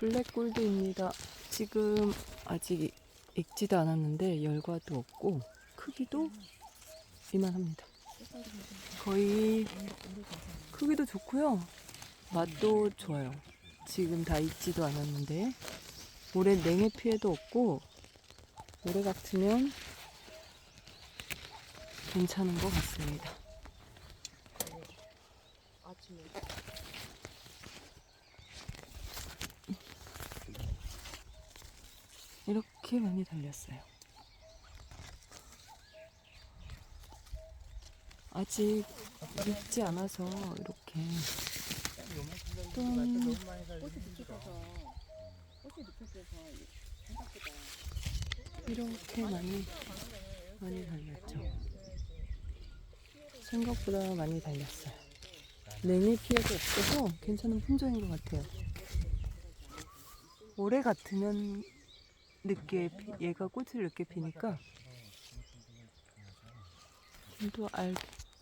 블랙골드입니다. 지금 아직 익지도 않았는데 열과도 없고 크기도 이만합니다. 거의 크기도 좋고요. 맛도 좋아요. 지금 다 익지도 않았는데 올해 냉해 피해도 없고 올해 같으면 괜찮은 것 같습니다. 이렇게 많이 달렸어요. 아직 익지 않아서 이렇게 생각보다 이렇게 많이 많이 달렸죠. 생각보다 많이 달렸어요. 냉해 피해도 없어서 괜찮은 품종인 것 같아요. 올해 같으면 늦게 피- 얘가 꽃을 늦게 피니까 또 알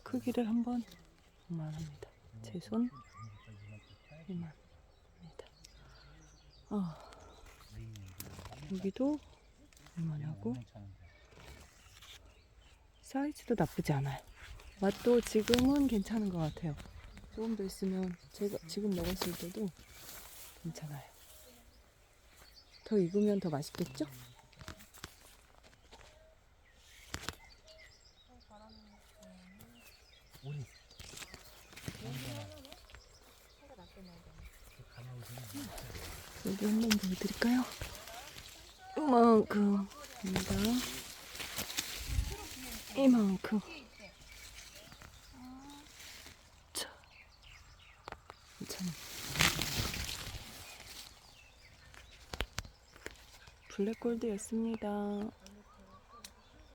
크기를 한번 이만합니다. 제 손 이만합니다. 아 여기도 이만하고 사이즈도 나쁘지 않아요. 맛도 지금은 괜찮은 것 같아요. 조금 더 있으면 제가 지금 먹었을 때도 괜찮아요. 더 익으면 더 맛있겠죠? 여기 한 번 보여드릴까요? 이만큼입니다. 이만큼. 자, 괜찮아. 블랙골드였습니다.